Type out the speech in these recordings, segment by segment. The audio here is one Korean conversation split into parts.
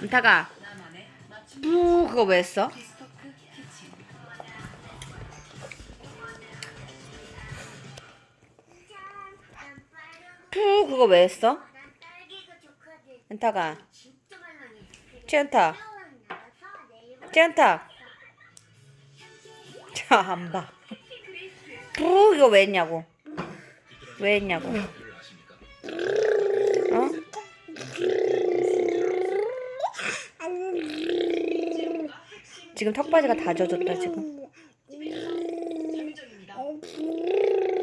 안타가 부 그거 왜 했어? 부 그거 왜 했어? 안타가 진짜 말랑해. 찌안타 찌안타 자안 봐. 부 이거 왜 했냐고? 왜 했냐고? 지금 턱바지가 다 젖었다 지금.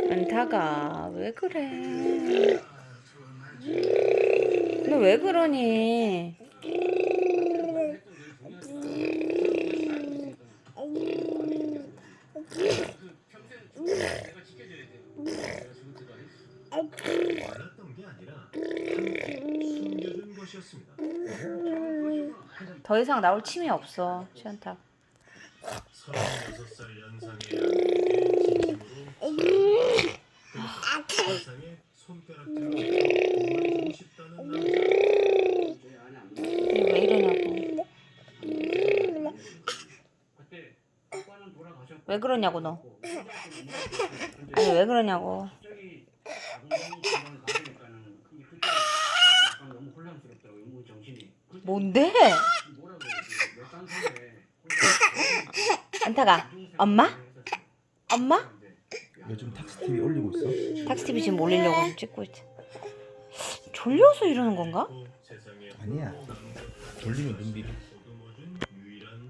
안타가 왜 그래? 너 왜 그러니? 더 이상 나올 침이 없어, 시안타. 36살 연상의 진심으로 세상에 손가락질로 보여주고 싶다는 남자. 이게 왜 이러냐고. 왜 그러냐고 너. 아니 왜 그러냐고. 뭔데? 안타가 엄마? 엄마? 요즘 탁스 TV 올리고 있어? 탁스 TV 지금 올리려고 찍고 있지. 졸려서 이러는 건가? 아니야. 돌리면 눈 비비.